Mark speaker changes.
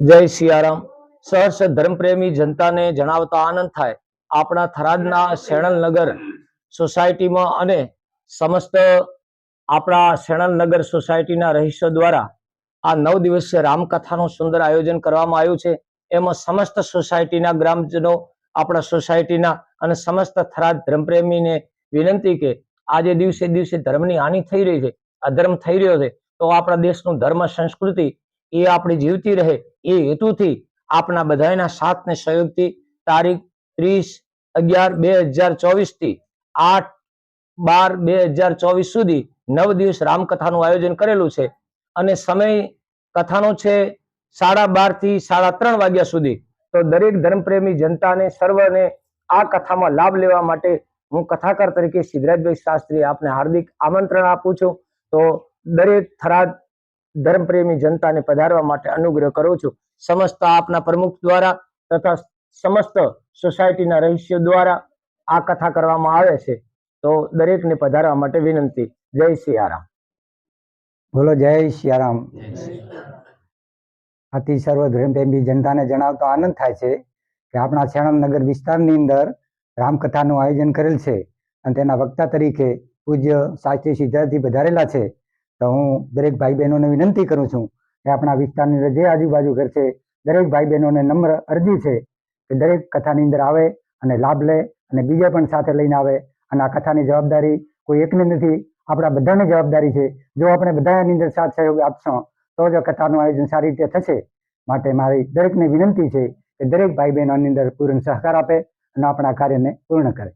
Speaker 1: જય સિયારામ. સહર્ષ ધર્મપ્રેમી જનતાને જણાવતા આનંદ થાય. આપણા થરાદના શેણલનગર સોસાયટીમાં અને સમસ્ત આપણા શેણલનગર સોસાયટીના રહીશો દ્વારા આ નવ દિવસીય રામકથાનું સુંદર આયોજન કરવામાં આવ્યું છે. એમાં સમસ્ત સોસાયટીના ગ્રામજનો, આપણા સોસાયટીના અને સમસ્ત થરાદ ધર્મપ્રેમીને વિનંતી કે આજે દિવસે દિવસે ધર્મની હાનિ થઈ રહી છે. અધર્મ થઈ રહ્યો છે. તો આપણા દેશનું ધર્મ, સંસ્કૃતિ એ આપણી જીવતી રહે એ હેતુથી આપના બધાના સાથ ને સહયોગથી તારીખ ત્રીસ અગિયાર બે હજાર ચોવીસથી આઠ બાર બે હજાર ચોવીસ સુધી નવ દિવસ રામકથાનું આયોજન કરેલું છે. અને સમય કથાનો છે સાડા બારથી સાડા ત્રણ વાગ્યા સુધી. તો દરેક ધર્મપ્રેમી જનતાને સર્વને આ કથામાં લાભ લેવા માટે હું કથાકાર તરીકે સિદ્ધરાજભાઈ શાસ્ત્રી આપને હાર્દિક આમંત્રણ આપું છું. તો દરેક થરાદ ધર્મપ્રેમી જનતાને પધારવા માટે અનુગ્રહ કરું છું. સમસ્ત આપના પ્રમુખ દ્વારા તથા સમસ્ત સોસાયટીના રહીશ્યો દ્વારા આ કથા કરવામાં આવે છે. તો દરેકને પધારવા માટે વિનંતી. જય સિયારામ
Speaker 2: બોલો જય સિયારામ આથી સર્વ ધર્મપ્રેમી જનતાને જણાવતો આનંદ થાય છે કે આપણા શેણમનગર વિસ્તારની અંદર રામકથાનું આયોજન કરેલ છે અને તેના વક્તા તરીકે પૂજ્ય શાસ્ત્રી સિદ્ધાર્થી વધારેલા છે. તો હું દરેક ભાઈ બહેનોને વિનંતી કરું છું કે આપણા વિસ્તારની અંદર જે આજુબાજુ ઘર છે, દરેક ભાઈ બહેનોને નમ્ર અરજી છે કે દરેક કથાની અંદર આવે અને લાભ લે અને બીજા પણ સાથે લઈને આવે. અને આ કથાની જવાબદારી કોઈ એકની નથી, આપણા બધાની જવાબદારી છે. જો આપણે બધાની અંદર સાથ સહયોગ આપશો, તો જ કથાનું આયોજન સારી રીતે થશે. માટે મારી દરેકને વિનંતી છે કે દરેક ભાઈ બહેનોની અંદર પૂર્ણ સહકાર આપે અને આપણા કાર્યને પૂર્ણ કરે.